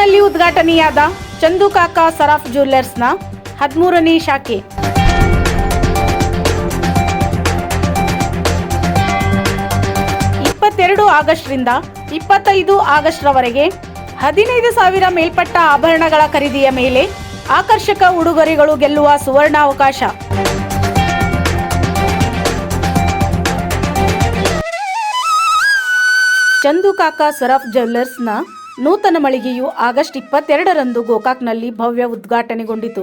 ಗೋಕಾಕ್ನಲ್ಲಿ ಉದ್ಘಾಟನೆಯಾದ ಚಂದು ಕಾಕಾ ಸರಾಫ್ ಜ್ಯುವೆಲ್ಲರ್ಸ್ನ ಹದಿಮೂರನೇ ಶಾಖೆ. ಇಪ್ಪತ್ತೆರಡು ಆಗಸ್ಟ್ರಿಂದ ಇಪ್ಪತ್ತೈದು ಆಗಸ್ಟ್ರವರೆಗೆ ಹದಿನೈದು ಸಾವಿರ ಮೇಲ್ಪಟ್ಟ ಆಭರಣಗಳ ಖರೀದಿಯ ಮೇಲೆ ಆಕರ್ಷಕ ಉಡುಗೊರೆಗಳು ಗೆಲ್ಲುವ ಸುವರ್ಣಾವಕಾಶ. ಚಂದು ಕಾಕಾ ಸರಫ್ ಜ್ಯುವೆಲ್ಲರ್ಸ್ನ ನೂತನ ಮಳಿಗೆಯು ಆಗಸ್ಟ್ ಇಪ್ಪತ್ತೆರಡರಂದು ಗೋಕಾಕ್ನಲ್ಲಿ ಭವ್ಯ ಉದ್ಘಾಟನೆಗೊಂಡಿತು.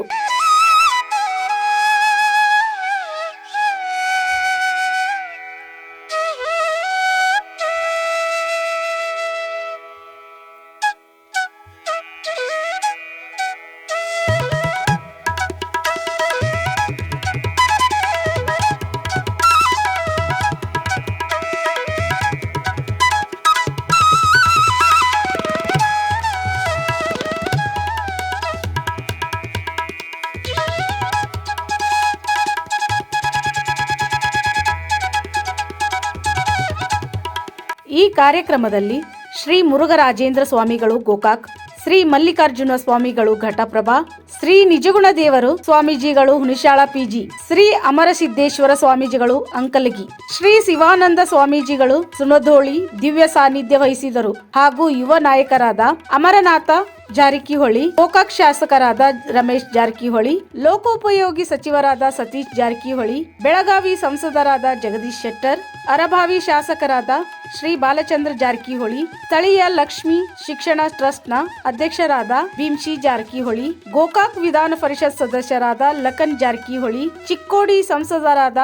ಕಾರ್ಯಕ್ರಮದಲ್ಲಿ ಶ್ರೀ ಮುರುಘರಾಜೇಂದ್ರ ಸ್ವಾಮಿಗಳು ಗೋಕಾಕ್, ಶ್ರೀ ಮಲ್ಲಿಕಾರ್ಜುನ ಸ್ವಾಮಿಗಳು ಘಟಪ್ರಭಾ, ಶ್ರೀ ನಿಜಗುಣ ದೇವರು ಸ್ವಾಮೀಜಿಗಳು ಹುಣಿಶಾಳ ಪಿಜಿ ಶ್ರೀ ಅಮರಸಿದ್ದೇಶ್ವರ ಸ್ವಾಮೀಜಿಗಳು ಅಂಕಲಗಿ, ಶ್ರೀ ಶಿವಾನಂದ ಸ್ವಾಮೀಜಿಗಳು ಸುನಧೋಳಿ ದಿವ್ಯ ಸಾನ್ನಿಧ್ಯ ವಹಿಸಿದರು ಹಾಗೂ ಯುವ ನಾಯಕರಾದ ಅಮರನಾಥ ಜಾರಕಿಹೊಳಿ, ಗೋಕಾಕ್ ಶಾಸಕರಾದ ರಮೇಶ್ ಜಾರಕಿಹೊಳಿ, ಲೋಕೋಪಯೋಗಿ ಸಚಿವರಾದ ಸತೀಶ್ ಜಾರಕಿಹೊಳಿ, ಬೆಳಗಾವಿ ಸಂಸದರಾದ ಜಗದೀಶ್ ಶೆಟ್ಟರ್, ಅರಭಾವಿ ಶಾಸಕರಾದ ಶ್ರೀ ಬಾಲಚಂದ್ರ ಜಾರಕಿಹೊಳಿ, ಸ್ಥಳೀಯ ಲಕ್ಷ್ಮಿ ಶಿಕ್ಷಣ ಟ್ರಸ್ಟ್ನ ಅಧ್ಯಕ್ಷರಾದ ಭೀಮ್ಶಿ ಜಾರಕಿಹೊಳಿ, ಗೋಕಾಕ್ ವಿಧಾನ ಪರಿಷತ್ ಸದಸ್ಯರಾದ ಲಖನ್ ಜಾರಕಿಹೊಳಿ, ಚಿಕ್ಕೋಡಿ ಸಂಸದರಾದ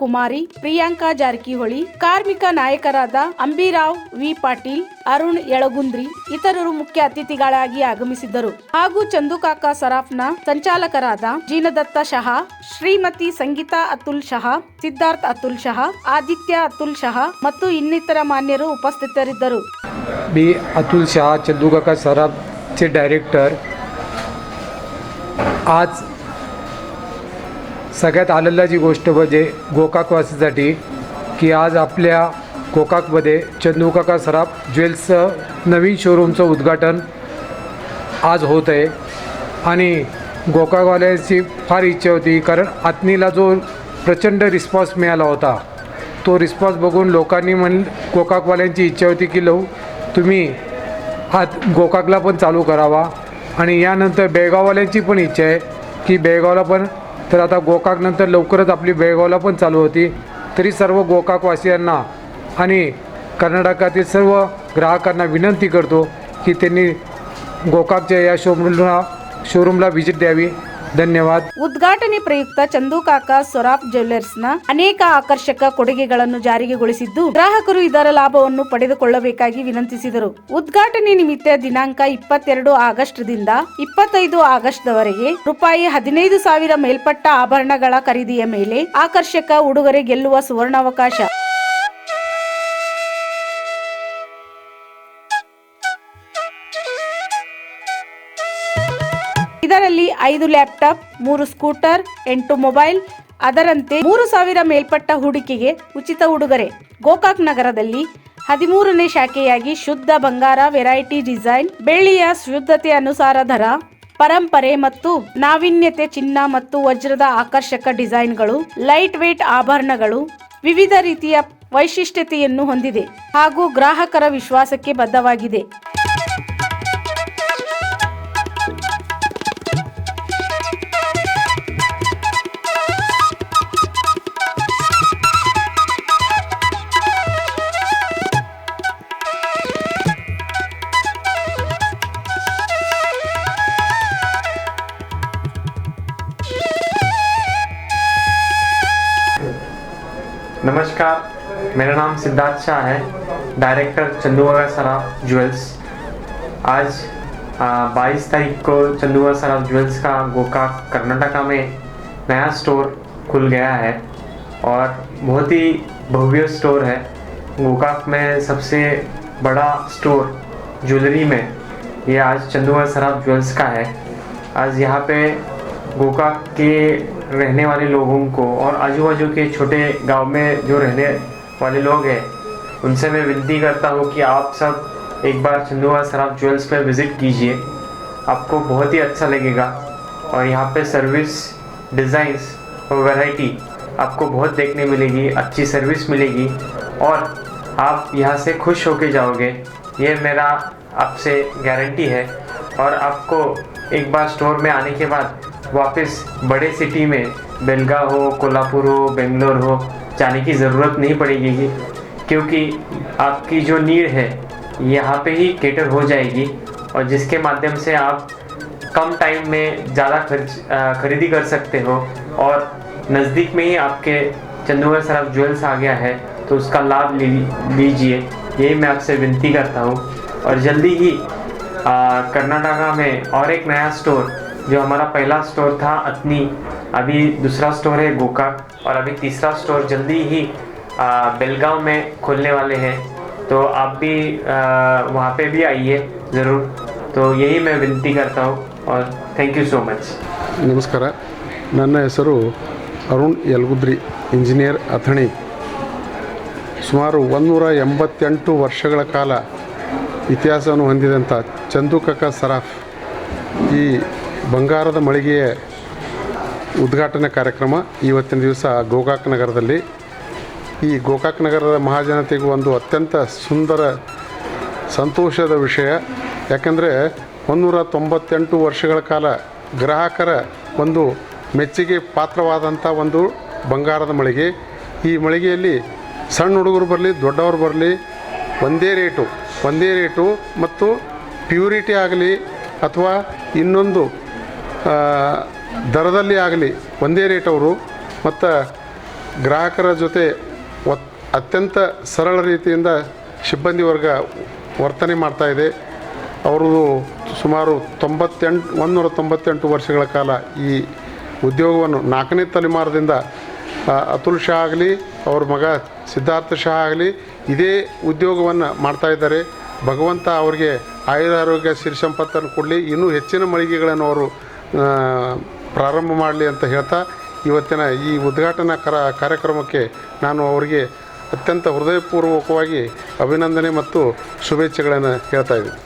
ಕುಮಾರಿ ಪ್ರಿಯಾಂಕಾ ಜಾರಕಿಹೊಳಿ ಕಾರ್ಮಿಕ ನಾಯಕರಾದ ಅಂಬಿರಾವ್ ವಿ ಪಾಟೀಲ್ ಅರುಣ್ ಯಳಗುಂದ್ರಿ ಇತರರು ಮುಖ್ಯ ಅತಿಥಿಗಳಾಗಿ ಆಗಮಿಸಿದ್ದರು ಹಾಗೂ ಚಂದುಕಾಕ ಸರಾಫ್ನ ಸಂಚಾಲಕರಾದ ಜೀನದತ್ತ ಶಹಾ ಶ್ರೀಮತಿ ಸಂಗೀತಾ ಅತುಲ್ ಶಹಾ ಸಿದ್ಧಾರ್ಥ್ ಅತುಲ್ ಶಹಾ ಆದಿತ್ಯ ಅತುಲ್ ಶಹಾ ಮತ್ತು ಇನ್ನಿತರ ಮಾನ್ಯರು ಉಪಸ್ಥಿತರಿದ್ದರು मी अतुल शहा चंदूकाका सराफचे डायरेक्टर आज सगळ्यात आनंदाची गोष्ट म्हणजे गोकाकवासीसाठी की आज आपल्या गोकाकमध्ये चंदूकाका सराफ ज्वेल्सचं नवीन शोरूमचं उद्घाटन आज होत आहे. आणि गोकाकवाल्यांची फार इच्छा होती कारण आत्नीला जो प्रचंड रिस्पॉन्स मिळाला होता तो रिस्पॉन्स बघून लोकांनी म्हण गोकाकवाल्यांची इच्छा होती की लो तुम्ही हात गोकाकला पण चालू करावा. आणि यानंतर बेळगाववाल्यांची पण इच्छा आहे की बेळगावला पण तर आता गोकाकनंतर लवकरच आपली बेळगावला पण चालू होती. तरी सर्व गोकाकवासियांना आणि कर्नाटकातील सर्व ग्राहकांना विनंती करतो की त्यांनी गोकाकच्या या शोरूमला शोरूमला व्हिजिट द्यावी. ಧನ್ಯವಾದ. ಉದ್ಘಾಟನೆ ಪ್ರಯುಕ್ತ ಚಂದೂಕಾಕ ಸೊರಾಫ್ ಜ್ಯುವೆಲ್ಲರ್ಸ್ನ ಅನೇಕ ಆಕರ್ಷಕ ಕೊಡುಗೆಗಳನ್ನು ಜಾರಿಗೆಗೊಳಿಸಿದ್ದು, ಗ್ರಾಹಕರು ಇದರ ಲಾಭವನ್ನು ಪಡೆದುಕೊಳ್ಳಬೇಕಾಗಿ ವಿನಂತಿಸಿದರು. ಉದ್ಘಾಟನೆ ನಿಮಿತ್ತ ದಿನಾಂಕ ಇಪ್ಪತ್ತೆರಡು ಆಗಸ್ಟ್ ದಿಂದ ಇಪ್ಪತ್ತೈದು ಆಗಸ್ಟ್ ವರೆಗೆ ರೂಪಾಯಿ ಹದಿನೈದು ಸಾವಿರ ಮೇಲ್ಪಟ್ಟ ಆಭರಣಗಳ ಖರೀದಿಯ ಮೇಲೆ ಆಕರ್ಷಕ ಉಡುಗೊರೆ ಗೆಲ್ಲುವ ಸುವರ್ಣಾವಕಾಶ. ಐದು ಲ್ಯಾಪ್ಟಾಪ್, ಮೂರು ಸ್ಕೂಟರ್, ಎಂಟು ಮೊಬೈಲ್, ಅದರಂತೆ ಮೂರು ಸಾವಿರ ಮೇಲ್ಪಟ್ಟ ಹೂಡಿಕೆಗೆ ಉಚಿತ ಉಡುಗೊರೆ. ಗೋಕಾಕ್ ನಗರದಲ್ಲಿ ಹದಿಮೂರನೇ ಶಾಖೆಯಾಗಿ ಶುದ್ಧ ಬಂಗಾರ ವೆರೈಟಿ ಡಿಸೈನ್, ಬೆಳ್ಳಿಯ ಶುದ್ಧತೆ ಅನುಸಾರ ದರ, ಪರಂಪರೆ ಮತ್ತು ನಾವೀನ್ಯತೆ ಚಿನ್ನ ಮತ್ತು ವಜ್ರದ ಆಕರ್ಷಕ ಡಿಸೈನ್ಗಳು ಲೈಟ್ ವೇಟ್ ಆಭರಣಗಳು ವಿವಿಧ ರೀತಿಯ ವೈಶಿಷ್ಟ್ಯತೆಯನ್ನು ಹೊಂದಿದೆ ಹಾಗೂ ಗ್ರಾಹಕರ ವಿಶ್ವಾಸಕ್ಕೆ ಬದ್ಧವಾಗಿದೆ. सिद्धार्थ शाह है डायरेक्टर चंदूगा सराफ ज्वेल्स आज 22 तारीख को चंदूगा सराफ ज्वेल्स का गोकाक कर्नाटका में नया स्टोर खुल गया है और बहुत ही भव्य स्टोर है. गोकाक में सबसे बड़ा स्टोर ज्वेलरी में ये आज चंदूगा सराफ ज्वेल्स का है. आज यहाँ पे गोकाक के रहने वाले लोगों को और आजू बाजू के छोटे गाँव में जो रहने वाले लोग हैं। उनसे मैं विनती करता हूँ कि आप सब एक बार चंदुआ सराफ ज्वेल्स पे विज़िट कीजिए। आपको बहुत ही अच्छा लगेगा। और यहाँ पे सर्विस डिज़ाइंस और वैरायटी आपको बहुत देखने मिलेगी, अच्छी सर्विस मिलेगी। और आप यहाँ से खुश होके जाओगे। ये मेरा आपसे गारंटी है। और आपको एक बार स्टोर में आने के बाद वापस बड़े सिटी में, बेलगा हो, कोल्हापुर हो, बेंगलोर हो जाने की ज़रूरत नहीं पड़ेगी क्योंकि आपकी जो नीड है, यहाँ पे ही केटर हो जाएगी और जिसके माध्यम से आप कम टाइम में ज़्यादा खर्च खरीदी कर सकते हो और नज़दीक में ही आपके चंदुआ सराफ ज्वेल्स आ गया है तो उसका लाभ लीजिए। यही मैं आपसे विनती करता हूँ। और जल्दी ही कर्नाटका में और एक नया स्टोर जो हमारा पहला स्टोर था, अतनी, अभी दूसरा स्टोर है गोकाक और अभी तीसरा स्टोर जल्दी ही आ, बेलगांव में खोलने वाले हैं तो आप भी आ, वहाँ पे भी आइए ज़रूर तो यही मैं विनती करता हूँ और थैंक यू सो मच ನಮಸ್ಕಾರ ನನ್ನ ಹೆಸರು ಅರುಣ್ ಯಲ್ಗುದ್ರಿ ಇಂಜಿನಿಯರ್ ಅಥಣಿ ಸುಮಾರು ಒಂದೂರ ಎಂಬತ್ತೆಂಟು ವರ್ಷಗಳ ಕಾಲ ಇತಿಹಾಸವನ್ನು ಹೊಂದಿದಂಥ ಚಂದುಕಕ ಸರಾಫ್ ಈ ಬಂಗಾರದ ಮಳಿಗೆಯ ಉದ್ಘಾಟನೆ ಕಾರ್ಯಕ್ರಮ ಇವತ್ತಿನ ದಿವಸ ಗೋಕಾಕ್ ನಗರದಲ್ಲಿ. ಈ ಗೋಕಾಕ್ ನಗರದ ಮಹಾಜನತೆಗೂ ಒಂದು ಅತ್ಯಂತ ಸುಂದರ ಸಂತೋಷದ ವಿಷಯ. ಯಾಕಂದರೆ ಒಂದೂರ ತೊಂಬತ್ತೆಂಟು ವರ್ಷಗಳ ಕಾಲ ಗ್ರಾಹಕರ ಒಂದು ಮೆಚ್ಚುಗೆ ಪಾತ್ರವಾದಂಥ ಒಂದು ಬಂಗಾರದ ಮಳಿಗೆ. ಈ ಮಳಿಗೆಯಲ್ಲಿ ಸಣ್ಣ ಹುಡುಗರು ಬರಲಿ, ದೊಡ್ಡವರು ಬರಲಿ, ಒಂದೇ ರೇಟು ಒಂದೇ ರೇಟು ಮತ್ತು ಪ್ಯೂರಿಟಿ ಆಗಲಿ ಅಥವಾ ಇನ್ನೊಂದು ದರದಲ್ಲಿ ಆಗಲಿ, ಒಂದೇ ರೇಟ್ ಅವರು ಮತ್ತು ಗ್ರಾಹಕರ ಜೊತೆ ಒತ್, ಅತ್ಯಂತ ಸರಳ ರೀತಿಯಿಂದ ಸಿಬ್ಬಂದಿ ವರ್ಗ ವರ್ತನೆ ಮಾಡ್ತಾ ಇದೆ. ಅವರು ಸುಮಾರು ತೊಂಬತ್ತೆಂಟು, ಒಂದುನೂರ ತೊಂಬತ್ತೆಂಟು ವರ್ಷಗಳ ಕಾಲ ಈ ಉದ್ಯೋಗವನ್ನು ನಾಲ್ಕನೇ ತಲೆಮಾರದಿಂದ ಅತುಲ್ ಶಾ ಆಗಲಿ, ಅವ್ರ ಮಗ ಸಿದ್ಧಾರ್ಥ ಶಾ ಆಗಲಿ, ಇದೇ ಉದ್ಯೋಗವನ್ನು ಮಾಡ್ತಾ ಇದ್ದಾರೆ. ಭಗವಂತ ಅವರಿಗೆ ಆಯುರಾರೋಗ್ಯ ಸಿರಿ ಸಂಪತ್ತನ್ನು ಕೊಡಲಿ. ಇನ್ನೂ ಹೆಚ್ಚಿನ ಮಳಿಗೆಗಳನ್ನು ಅವರು ಪ್ರಾರಂಭ ಮಾಡಲಿ ಅಂತ ಹೇಳ್ತಾ ಇವತ್ತಿನ ಈ ಉದ್ಘಾಟನಾ ಕರ, ಕಾರ್ಯಕ್ರಮಕ್ಕೆ ನಾನು ಅವರಿಗೆ ಅತ್ಯಂತ ಹೃದಯಪೂರ್ವಕವಾಗಿ ಅಭಿನಂದನೆ ಮತ್ತು ಶುಭೇಚ್ಛೆಗಳನ್ನು ಹೇಳ್ತಾ ಇದ್ದೀನಿ.